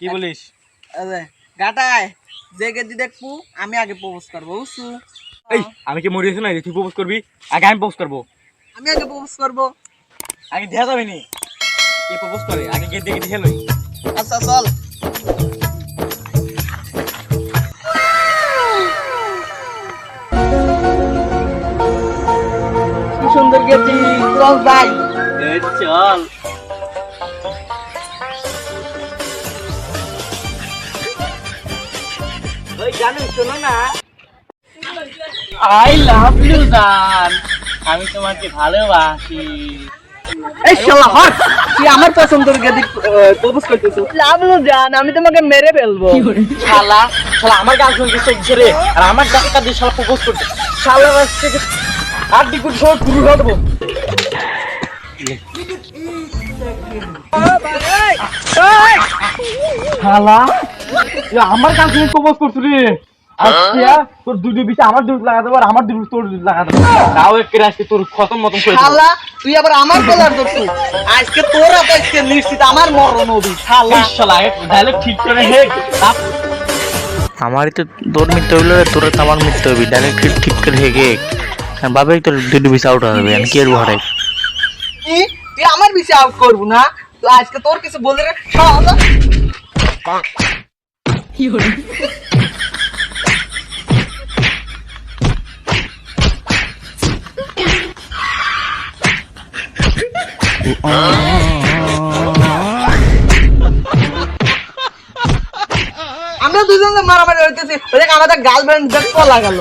কি বলিস? গাটায় যে গেদি দেখব আমি আগে প্রপোজ করব বুঝছ? এই আমি কি মরিয়েছি না তুই প্রপোজ করবি? আগে আমি প্রপোজ করব। আমি আগে প্রপোজ করব। আগে দেখা যাবে নি? কে প্রপোজ করে? আগে গিয়ে দেখে দেখে লই। আচ্ছা চল। সুন্দর গেছি চল যাই চল। ওই জানো শোনো না। আই লাভ ইউ জান। আমি তোমাকে ভালোবাসি। এই শালা হট। তুই আমার পছন্দের গেদি প্রপোজ করতেছিস। লাভলু জান। আমি তোমাকে মেরে ফেলব। শালা শালা আমার গান শুনতে শিখছে রে আর আমার ডাক্তার দিয়ে শালা প্রপোজ করতে শালা আসছে আর দিকুট সব শালা এ আমার কাছে প্রপোজ করছিস রে। আচ্ছা তোর দুটো বিছে আমার দুটো লাগা দেবো আর আমার দুটো তোর দুটো লাগা দেবো তাও এক তোর খতম মতন করে শালা তুই আবার আমার বলার দোষু আজকে তোর হাতে আজকে নিশ্চিত আমার মরণ হবি শালা। শালা ডাইরেক্ট ঠিক করে হে। আমারই তো তোর মৃত্যু হইল তোর তো আমার মৃত্যু হবি। ডাইরেক্ট ঠিক করে হেগে বাবে তোর দুটো বিষ আউট হবে আমি কি আর কি? তুই আমার বিষয়ে আউট করব না? তো আজকে তোর কিছু বলে রে শালা। আমরা দুজন মারামারি হইতেছি ওই দেখ আমাদের গার্লফ্রেন্ড দেখ কলা গেল